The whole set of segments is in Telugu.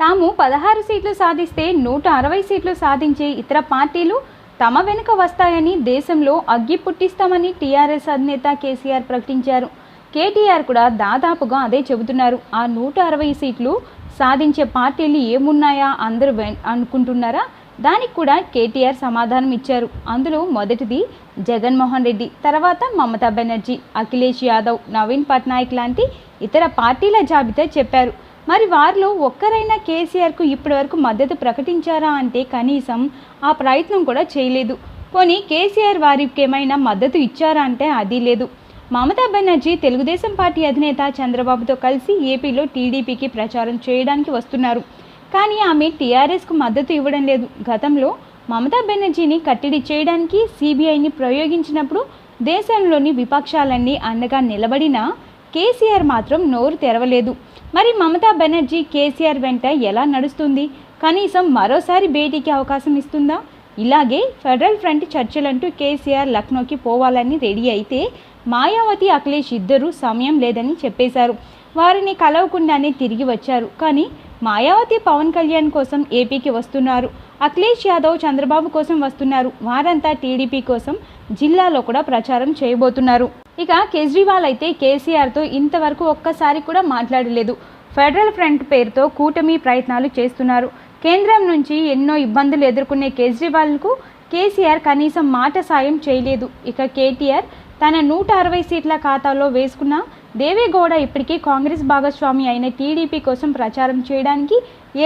తాము పదహారు సీట్లు సాధిస్తే నూట అరవై సీట్లు సాధించే ఇతర పార్టీలు తమ వెనుక వస్తాయని దేశంలో అగ్గి పుట్టిస్తామని టీఆర్ఎస్ అధినేత కేసీఆర్ ప్రకటించారు. కేటీఆర్ కూడా దాదాపుగా అదే చెబుతున్నారు. ఆ నూట అరవై సీట్లు సాధించే పార్టీలు ఏమున్నాయా అందరూ వెన్- అనుకుంటున్నారా? దానికి కూడా కేటీఆర్ సమాధానం ఇచ్చారు. అందులో మొదటిది జగన్మోహన్ రెడ్డి తర్వాత మమతా బెనర్జీ అఖిలేష్ యాదవ్ నవీన్ పట్నాయక్ లాంటి ఇతర పార్టీల జాబితా చెప్పారు. మరి వారిలో ఒక్కరైనా కేసీఆర్కు ఇప్పటివరకు మద్దతు ప్రకటించారా అంటే కనీసం ఆ ప్రయత్నం కూడా చేయలేదు. పోనీ కేసీఆర్ వారికి ఏమైనా మద్దతు ఇచ్చారా అంటే అది లేదు. మమతా బెనర్జీ తెలుగుదేశం పార్టీ అధినేత చంద్రబాబుతో కలిసి ఏపీలో టీడీపీకి ప్రచారం చేయడానికి వస్తున్నారు. కానీ ఆమె టీఆర్ఎస్కు మద్దతు ఇవ్వడం లేదు. గతంలో మమతా బెనర్జీని కట్టడి చేయడానికి సిబిఐని ప్రయోగించినప్పుడు దేశంలోని విపక్షాలన్నీ అండగా నిలబడినా కేసీఆర్ మాత్రం నోరు తెరవలేదు. మరి మమతా బెనర్జీ కేసీఆర్ వెంట ఎలా నడుస్తుంది? కనీసం మరోసారి భేటీకి అవకాశం ఇస్తుందా? ఇలాగే ఫెడరల్ ఫ్రంట్ చర్చలంటూ కేసీఆర్ లక్నోకి పోవాలని రెడీ అయితే మాయావతి అఖిలేష్ ఇద్దరూ సమయం లేదని చెప్పేశారు. వారిని కలవకుండానే తిరిగి వచ్చారు. కానీ మాయావతి పవన్ కళ్యాణ్ కోసం ఏపీకి వస్తున్నారు. అఖిలేష్ యాదవ్ చంద్రబాబు కోసం వస్తున్నారు. వారంతా టీడీపీ కోసం జిల్లాలో కూడా ప్రచారం చేయబోతున్నారు. ఇక కేజ్రీవాల్ అయితే కేసీఆర్తో ఇంతవరకు ఒక్కసారి కూడా మాట్లాడలేదు. ఫెడరల్ ఫ్రంట్ పేరుతో కూటమి ప్రయత్నాలు చేస్తున్నారు. కేంద్రం నుంచి ఎన్నో ఇబ్బందులు ఎదుర్కొనే కేజ్రీవాల్కు కేసీఆర్ కనీసం మాట సాయం చేయలేదు. ఇక కేటీఆర్ తన నూట అరవై సీట్ల ఖాతాలో వేసుకున్న దేవేగౌడ ఇప్పటికీ కాంగ్రెస్ భాగస్వామి అయిన టీడీపీ కోసం ప్రచారం చేయడానికి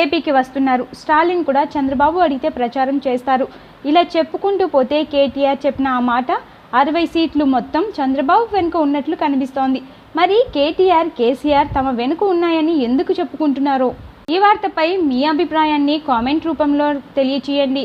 ఏపీకి వస్తున్నారు. స్టాలిన్ కూడా చంద్రబాబు అడిగితే ప్రచారం చేస్తారు. ఇలా చెప్పుకుంటూ పోతే కేటీఆర్ చెప్పిన ఆ మాట అరవై సీట్లు మొత్తం చంద్రబాబు వెనుక ఉన్నట్లు కనిపిస్తోంది. మరి కేటీఆర్ కేసీఆర్ తమ వెనుక ఉన్నాయని ఎందుకు చెప్పుకుంటున్నారో? ఈ వార్తపై మీ అభిప్రాయాన్ని కామెంట్ రూపంలో తెలియచేయండి.